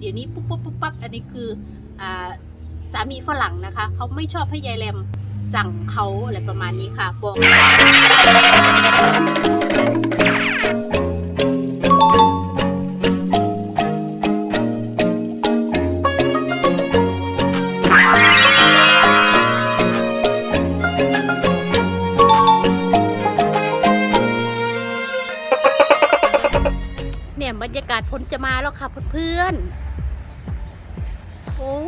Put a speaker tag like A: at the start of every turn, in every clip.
A: เดี๋ยวนี้ปุ๊บปุ๊บปุ๊บปั๊บอันนี้คืออ่าสามีฝรั่งนะคะเขาไม่ชอบให้ยายแรมสั่งเขาอะไรประมาณนี้ค่ะบอกเนี่ยบรรยากาศฝนจะมาแล้วค่ะเพื่อนๆ โอ้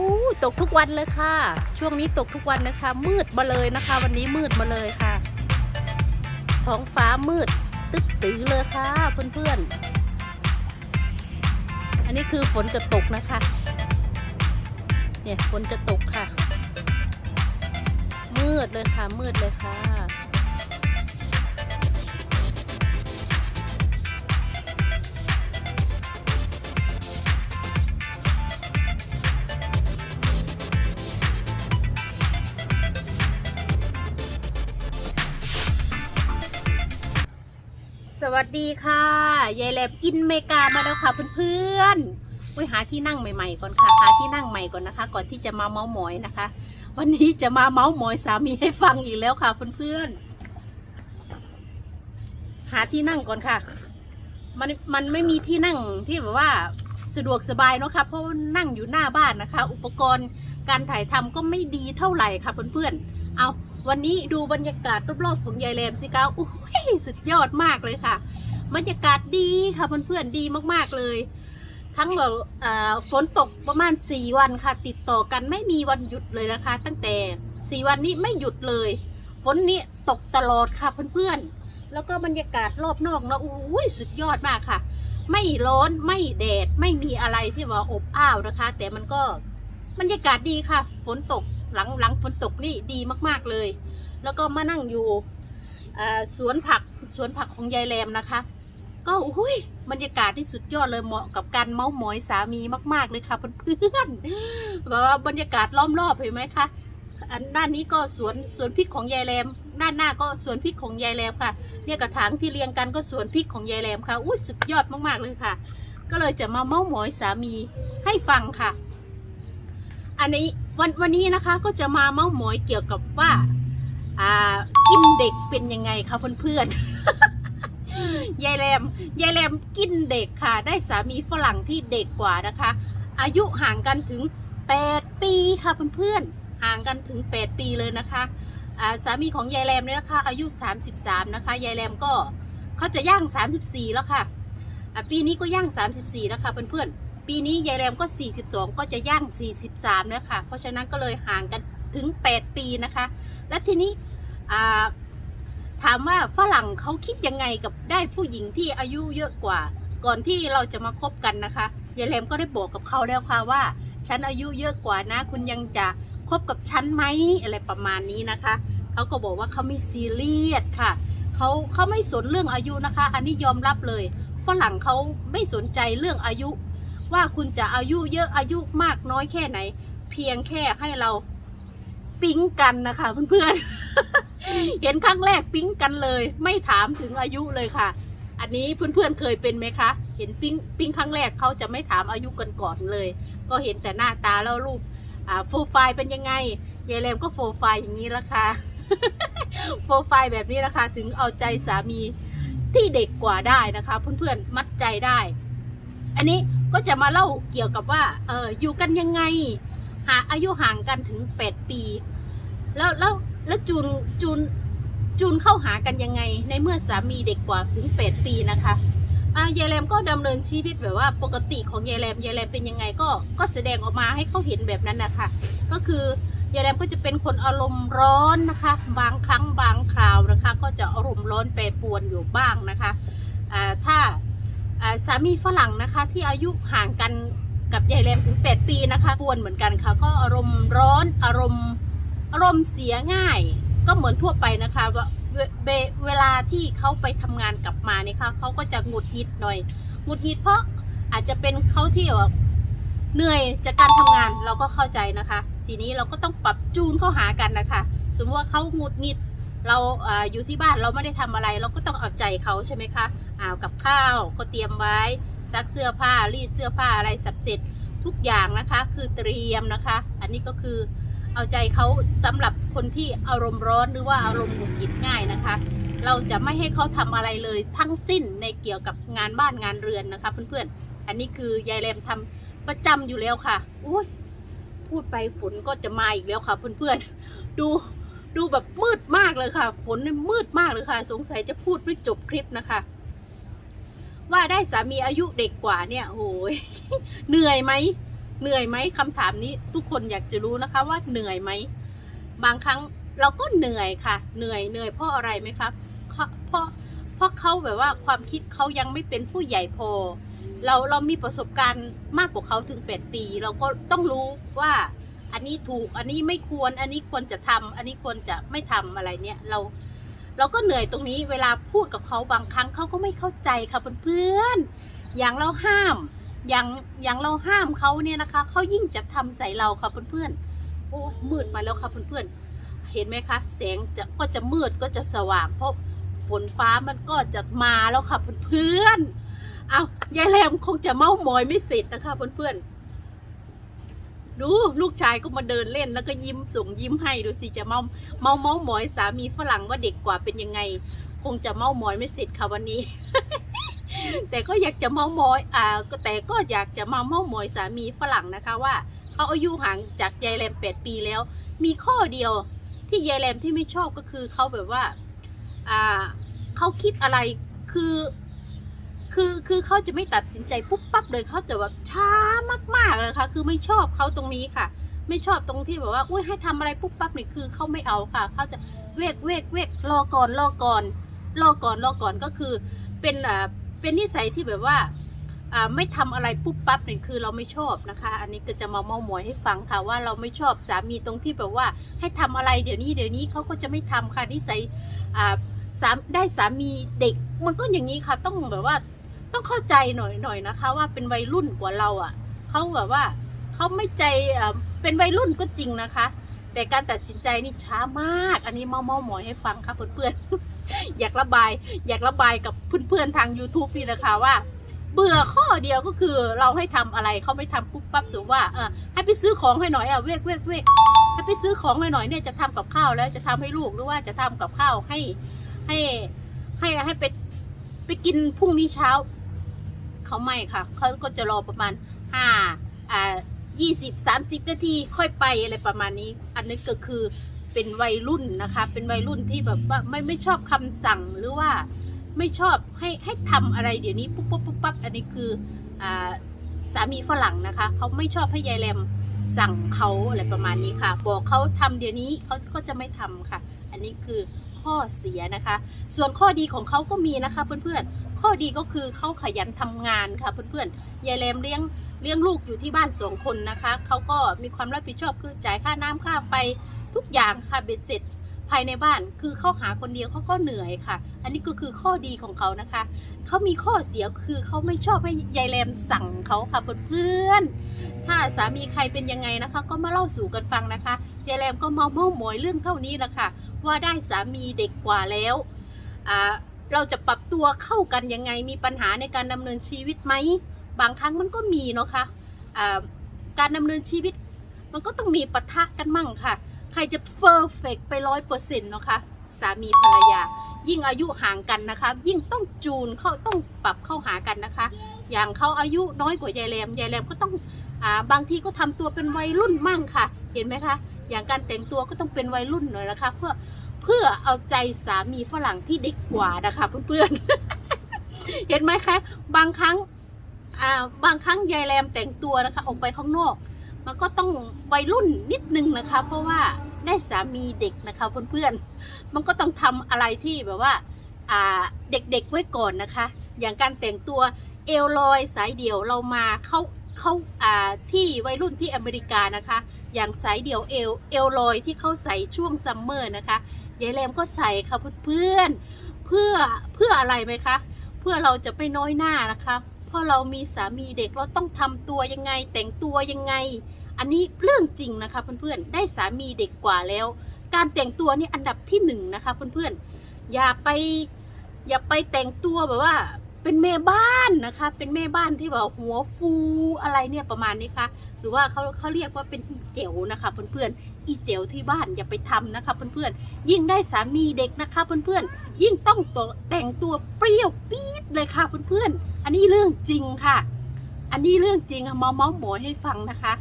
A: ตกทุกวันเลยค่ะ ช่วงนี้ตกทุกวันนะคะ มืดมาเลยนะคะ วันนี้มืดมาเลยค่ะ ท้องฟ้ามืด ตึ๊ดตื้อเลยค่ะ เพื่อนๆ อันนี้คือฝนจะตกนะคะ เนี่ยฝนจะตกค่ะ มืดเลยค่ะ มืดเลยค่ะ สวัสดีค่ะยายแลมอินเมกามาแล้วค่ะเพื่อนๆไปหาที่นั่งใหม่ ๆ ก่อนค่ะหาที่นั่งใหม่ก่อนนะคะ ก่อนที่จะมาเมาส์หมอยนะคะ วันนี้จะมาเมาส์หมอยสามีให้ฟังอีกแล้วค่ะเพื่อนๆหาที่นั่งก่อนค่ะ มันมันไม่มีที่นั่งที่แบบว่าสะดวกสบายเนาะค่ะเพราะว่านั่งอยู่หน้าบ้านนะคะ อุปกรณ์การถ่ายทำก็ไม่ดีเท่าไหร่ค่ะเพื่อนๆเอา วันนี้ดูบรรยากาศรอบๆของยายแรมสิคะอุ้ยสุดยอดมากเลยค่ะ บรรยากาศดีค่ะเพื่อนๆดีมากๆเลย ทั้งแบบฝนตกประมาณ 4 วันค่ะ ติดต่อกันไม่มีวันหยุดเลยนะคะ ตั้งแต่ 4 วันนี้ไม่หยุดเลยฝนนี้ตกตลอดค่ะเพื่อนๆ แล้วก็บรรยากาศรอบนอกนะอุ้ยสุดยอดมากค่ะ ไม่ร้อนไม่แดดไม่มีอะไรที่ว่าอบอ้าวนะคะ แต่มันก็บรรยากาศดีค่ะ ฝนตก หลังหลังฝนตกนี่ดีมากๆเลย แล้วก็มานั่งอยู่สวนผักสวนผักของยายแรมนะคะ ก็อุ้ยบรรยากาศที่สุดยอดเลยเหมาะกับการเมาส์มอยสามีมาก ๆเลยค่ะเพื่อนๆแบบว่าบรรยากาศล้อมรอบเห็นไหมคะอันด้านนี้ก็สวนสวนพริกของยายแรม ด้านหน้าก็สวนพริกของยายแรมค่ะ เนี่ยกระถางที่เรียงกันก็สวนพริกของยายแรมค่ะอุ้ยสุดยอดมาก ๆเลยค่ะ ก็เลยจะมาเมาส์มอยสามีให้ฟังค่ะ อันนี้ วันวันนี้นะคะก็จะมาเมาส์มอยเกี่ยวกับว่าอ่ากินเด็กเป็นยังไงคะเพื่อนๆ ยายแรมยายแรมกินเด็กค่ะ ได้สามีฝรั่งที่เด็กกว่านะคะ อายุห่างกันถึง 8 ปีค่ะเพื่อนๆห่างกันถึง 8 ปีเลยนะคะสามีของยายแรมเนี่ยนะคะ อายุ 33 นะคะยายแรมก็เขาจะย่าง 34 แล้วค่ะ ปีนี้ก็ย่าง 34แล้วค่ะเพื่อนๆ ปีนี้ยายแรมก็ 42 ก็จะย่าง 43แล้วค่ะ เพราะฉะนั้นก็เลยห่างกันถึง 8 ปีนะคะ และทีนี้ถามว่าฝรั่งเขาคิดยังไงกับได้ผู้หญิงที่อายุเยอะกว่า ก่อนที่เราจะมาคบกันนะคะยายแรมก็ได้บอกกับเขาแล้วค่ะว่า ฉันอายุเยอะกว่านะ คุณยังจะคบกับฉันไหมอะไรประมาณนี้นะคะเขาก็บอกว่าเขาไม่ซีเรียสค่ะเขาเขาไม่สนเรื่องอายุนะคะ อันนี้ยอมรับเลยฝรั่งเขาไม่สนใจเรื่องอายุ ว่าคุณจะอายุเยอะอายุมากน้อยแค่ไหน เพียงแค่ให้เราปิ๊งกันนะคะเพื่อนๆ เห็นครั้งแรกปิ๊งกันเลย ไม่ถามถึงอายุเลยค่ะ อันนี้เพื่อนๆเคยเป็นไหมคะ เห็นปิ๊งปิ๊งครั้งแรกเขาจะไม่ถามอายุกันก่อนเลย ก็เห็นแต่หน้าตาแล้วรูปโปรไฟล์เป็นยังไงยายแรมก็โปรไฟล์อย่างนี้ละค่ะโปรไฟล์แบบนี้นะคะถึงเอาใจสามีที่เด็กกว่าได้นะคะ เพื่อนๆมัดใจได้ อันนี้ ก็จะมาเล่าเกี่ยวกับว่าเอออยู่กันยังไง หาอายุห่างกันถึงแปดปี แล้วแล้วแล้วจูนจูนจูนเข้าหากันยังไง ในเมื่อสามีเด็กกว่าถึงแปดปีนะคะอายายแรมก็ดำเนินชีวิตแบบว่าปกติของยายแรมยายแรมเป็นยังไงก็ก็แสดงออกมาให้เขาเห็นแบบนั้นนะคะก็คือยายแรมก็จะเป็นคนอารมณ์ร้อนนะคะ บางครั้งบางคราวนะคะ ก็จะอารมณ์ร้อนแปรปรวนอยู่บ้างนะคะอ่าถ้า สามีฝรั่งนะคะที่อายุห่างกันกับยายแรมถึง 8 ปีนะคะปวนเหมือนกันค่ะ ก็อารมณ์ร้อนอารมณ์อารมณ์เสียง่าย ก็เหมือนทั่วไปนะคะว่าเวเวเวลาที่เขาไปทำงานกลับมาเนี่ยค่ะเขาก็จะหงุดหงิดหน่อยหงุดหงิดเพราะอาจจะเป็นเขาที่แบบเหนื่อยจากการทำงานเราก็เข้าใจนะคะ ทีนี้เราก็ต้องปรับจูนเข้าหากันนะคะ สมมติว่าเขาหงุดหงิด เราอยู่ที่บ้านเราไม่ได้ทำอะไร เราก็ต้องเอาใจเขาใช่ไหมคะอ่ากับข้าวก็เตรียมไว้ซักเสื้อผ้ารีดเสื้อผ้าอะไรสับเสร็จทุกอย่างนะคะ คือเตรียมนะคะ อันนี้ก็คือเอาใจเขาสำหรับคนที่อารมณ์ร้อนหรือว่าอารมณ์หงุดหงิดง่ายนะคะ เราจะไม่ให้เขาทำอะไรเลยทั้งสิ้นในเกี่ยวกับงานบ้านงานเรือนนะคะ เพื่อนๆ อันนี้คือยายแรมทำประจำอยู่แล้วค่ะ อุ้ยพูดไปฝนก็จะมาอีกแล้วค่ะเพื่อนๆ ดู ดูแบบมืดมากเลยค่ะ ฝนนี่มืดมากเลยค่ะ สงสัยจะพูดไม่จบคลิปนะคะ ว่าได้สามีอายุเด็กกว่าเนี่ยโอ้ยเหนื่อยไหมเหนื่อยไหมคำถามนี้ทุกคนอยากจะรู้นะคะ ว่าเหนื่อยไหมบางครั้งเราก็เหนื่อยค่ะ เหนื่อยเหนื่อยเพราะอะไรไหมครับเพราะเพราะเพราะเขาแบบว่าความคิดเขายังไม่เป็นผู้ใหญ่พอ เราเรามีประสบการณ์มากกว่าเขาถึงแปดปี เราก็ต้องรู้ว่า อันนี้ถูกอันนี้ไม่ควรอันนี้ควรจะทำอันนี้ควรจะไม่ทำอะไรเนี่ยเรา เราก็เหนื่อยตรงนี้เวลาพูดกับเขาบางครั้งเขาก็ไม่เข้าใจค่ะเพื่อนๆอย่างเราห้าม อย่างอย่างเราห้ามเขาเนี่ยนะคะเขายิ่งจะทำใส่เราค่ะเพื่อนๆโอ้มืดมาแล้วค่ะเพื่อนๆเห็นไหมคะ แสงจะก็จะมืดก็จะสว่างเพราะฝนฟ้ามันก็จะมาแล้วค่ะเพื่อนๆเอายายแรมคงจะเมาหมอยไม่เสร็จนะคะเพื่อนๆ ดูลูกชายก็มาเดินเล่นแล้วก็ยิ้มส่งยิ้มให้ดูสิจะเมาเมาเมาหมอยสามีฝรั่งว่าเด็กกว่าเป็นยังไง คงจะเมาหมอยไม่เสร็จค่ะวันนี้ แต่ก็อยากจะเมาหมอยอ่าแต่ก็อยากจะมาเมาหมอยสามีฝรั่งนะคะว่าเขาอายุห่างจากยายแรมแปดปีแล้ว มีข้อเดียวที่ยายแรมที่ไม่ชอบก็คือเขาแบบว่าอ่าเขาคิดอะไรคือ คือคือเขาจะไม่ตัดสินใจปุ๊บปั๊บเลยเขาจะแบบช้ามากๆเลยค่ะ คือไม่ชอบเขาตรงนี้ค่ะ ไม่ชอบตรงที่แบบว่าอุ้ยให้ทำอะไรปุ๊บปั๊บนี่คือเขาไม่เอาค่ะเขาจะเวกเวกเวกรอก่อนรอก่อนรอก่อนรอก่อนก็คือเป็นอ่าเป็นนิสัยที่แบบว่าอ่าไม่ทำอะไรปุ๊บปั๊บนี่คือเราไม่ชอบนะคะ อันนี้ก็จะมาเมาหมอยให้ฟังค่ะว่าเราไม่ชอบสามีตรงที่แบบว่า ให้ทำอะไรเดี๋ยวนี้เดี๋ยวนี้เขาก็จะไม่ทำค่ะนิสัยอ่าสามได้สามีเด็ก มันก็อย่างนี้ค่ะต้องแบบว่า ต้องเข้าใจหน่อยหน่อยนะคะ ว่าเป็นวัยรุ่นกว่าเราอะเขาแบบว่าเขาไม่ใจอ่าเป็นวัยรุ่นก็จริงนะคะ แต่การตัดสินใจนี่ช้ามาก อันนี้เมาเมาหมอยให้ฟังค่ะเพื่อนๆ อยากระบาย อยากระบายกับเพื่อนๆทาง YouTube นี่นะคะว่า เบื่อข้อเดียวก็คือเราให้ทำอะไรเขาไม่ทำปุ๊บปั๊บสมมติว่าเออให้ไปซื้อของให้หน่อยอะเวกเวกเวกให้ไปซื้อของให้หน่อยเนี่ยจะทำกับข้าวแล้วจะทำให้ลูกหรือว่าจะทำกับข้าวให้ให้ให้ให้ไปไปกินพรุ่งนี้เช้า เขาไม่ค่ะเขาก็จะรอประมาณห้าอ่ายี่สิบสามสิบนาทีค่อยไปอะไรประมาณนี้ อันนี้ก็คือเป็นวัยรุ่นนะคะ เป็นวัยรุ่นที่แบบว่าไม่ไม่ชอบคำสั่งหรือว่าไม่ชอบให้ให้ทำอะไรเดี๋ยวนี้ปุ๊บปุ๊บปุ๊บปั๊บอันนี้คืออ่าสามีฝรั่งนะคะเขาไม่ชอบให้ยายแรมสั่งเขาอะไรประมาณนี้ค่ะ บอกเขาทำเดี๋ยวนี้เขาก็จะไม่ทำค่ะ อันนี้คือข้อเสียนะคะ ส่วนข้อดีของเขาก็มีนะคะเพื่อนๆ ข้อดีก็คือเขาขยันทำงานค่ะเพื่อนๆยายแรมเลี้ยงเลี้ยงลูกอยู่ที่บ้านสองคนนะคะเขาก็มีความรับผิดชอบคือจ่ายค่าน้ำค่าไฟทุกอย่างค่ะเบ็ดเสร็จภายในบ้านคือเขาหาคนเดียวเขาก็เหนื่อยค่ะ อันนี้ก็คือข้อดีของเขานะคะ เขามีข้อเสียคือเขาไม่ชอบให้ยายแรมสั่งเขาค่ะเพื่อนๆถ้าสามีใครเป็นยังไงนะคะ ก็มาเล่าสู่กันฟังนะคะยายแรมก็เมาเมาหมอยเรื่องเท่านี้แหละค่ะว่าได้สามีเด็กกว่าแล้วอ่า เราจะปรับตัวเข้ากันยังไงมีปัญหาในการดำเนินชีวิตไหมบางครั้งมันก็มีเนาะค่ะอ่าการดำเนินชีวิต มันก็ต้องมีปะทะกันมั่งค่ะ ใครจะเฟอร์เฟกไปร้อยเปอร์เซ็นต์เนาะค่ะสามีภรรยา ยิ่งอายุห่างกันนะคะ ยิ่งต้องจูนเข้าต้องปรับเข้าหากันนะคะ อย่างเขาอายุน้อยกว่ายายแรมยายแรมก็ต้องอบางทีก็ทำตัวเป็นวัยรุ่นมั่งค่ะ เห็นไหมคะ อย่างการแต่งตัวก็ต้องเป็นวัยรุ่นหน่อยนะคะ เพื่อ เพื่อเอาใจสามีฝรั่งที่เด็กกว่านะคะเพื่อนๆ เห็นไหมคะ บางครั้งบางครั้งยายแรมแต่งตัวนะคะออกไปข้างนอก มันก็ต้องวัยรุ่นนิดนึงนะคะ เพราะว่าได้สามีเด็กนะคะเพื่อนๆ มันก็ต้องทำอะไรที่แบบว่าเด็กๆไว้ก่อนนะคะ อย่างการแต่งตัวเอลลอยสายเดี่ยวเรามาเข้าเข้าาที่วัยรุ่นที่อเมริกานะคะ อย่างสายเดี่ยวเอลเอลลอยที่เขาใส่ช่วงซัมเมอร์นะคะ ยายแรมก็ใส่ค่ะเพื่อนๆเพื่อเพื่ออะไรไหมคะ เพื่อเราจะไม่น้อยหน้านะคะเพราะเรามีสามีเด็กเราต้องทำตัวยังไง แต่งตัวยังไง อันนี้เรื่องจริงนะคะเพื่อนๆได้สามีเด็กกว่าแล้ว การแต่งตัวนี่อันดับที่หนึ่งนะคะเพื่อนๆอย่าไปอย่าไปแต่งตัวแบบว่า เป็นแม่บ้านนะคะ เป็นแม่บ้านที่แบบหัวฟูอะไรเนี่ยประมาณนี้ค่ะ หรือว่าเขาเขาเรียกว่าเป็นอีเจ๋วนะคะ เพื่อนๆอีเจ๋วที่บ้านอย่าไปทำนะคะเพื่อนๆยิ่งได้สามีเด็กนะคะเพื่อนๆยิ่งต้องตัวแต่งตัวเปรี้ยวปี๊ดเลยค่ะเพื่อนๆอันนี้เรื่องจริงค่ะ อันนี้เรื่องจริงอะมาเมาหมอยให้ฟังนะคะ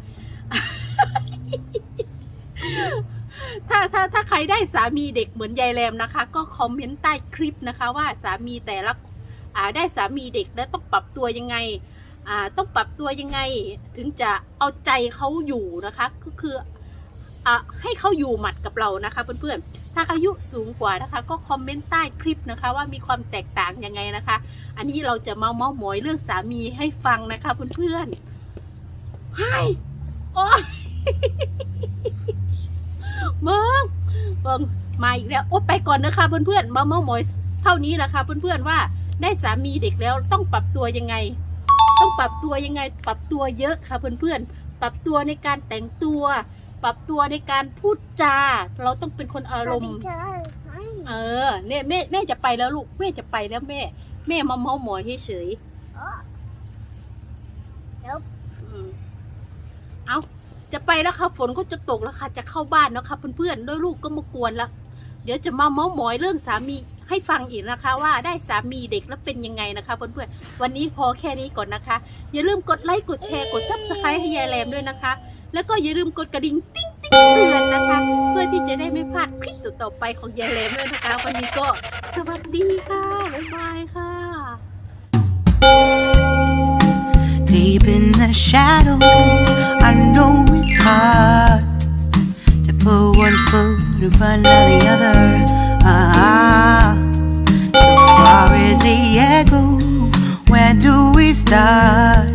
A: ถ้าถ้าถ้าใครได้สามีเด็กเหมือนยายแรมนะคะ ก็คอมเมนต์ใต้คลิปนะคะ ว่าสามีแต่ละอ่า ได้สามีเด็กแล้วต้องปรับตัวยังไงต้องปรับตัวยังไงถึงจะเอาใจเขาอยู่นะคะก็คืออให้เขาอยู่หมัดกับเรานะคะเพื่อนๆถ้าอายุสูงกว่านะคะ ก็คอมเมนต์ใต้คลิปนะคะ ว่ามีความแตกต่างยังไงนะคะ อันนี้เราจะมาเมาส์มอยเรื่องสามีให้ฟังนะคะเพื่อนๆให้โอ้ยเบิ้งเบิ้งมาอีกแล้วโอ้ไปก่อนนะคะเพื่อนๆมาเมาส์มอย เท่านี้นะคะเพื่อนๆว่าได้สามีเด็กแล้วต้องปรับตัวยังไง ต้องปรับตัวยังไง ปรับตัวเยอะค่ะเพื่อนๆ ปรับตัวในการแต่งตัว ปรับตัวในการพูดจา เราต้องเป็นคนอารมณ์ เออเนี่ยแม่แม่จะไปแล้วลูกแม่จะไปแล้วแม่ แม่มาเมาส์มอยเฉยๆอืมเอาจะไปแล้วค่ะฝนก็จะตกแล้วค่ะจะเข้าบ้านแล้วค่ะเพื่อนๆด้วยลูกก็มากวนละเดี๋ยวจะมาเมาส์มอยเรื่องสามี ให้ฟังอีกนะคะ ว่าได้สามีเด็กแล้วเป็นยังไงนะคะเพื่อนๆวันนี้พอแค่นี้ก่อนนะคะ อย่าลืมกดไลค์กดแชร์กดซับสไครต์ให้ยายแรมด้วยนะคะ แล้วก็อย่าลืมกดกระดิ่งติ๊งติ๊งเตือนนะคะ เพื่อที่จะได้ไม่พลาดคลิปต่อๆไปของยายแรมด้วยนะคะ วันนี้ก็สวัสดีค่ะบ๊ายบายค่ะ
B: Deep in the shadows, I know it's hard to put one foot in front of the other. Ah, Diego, when do we start?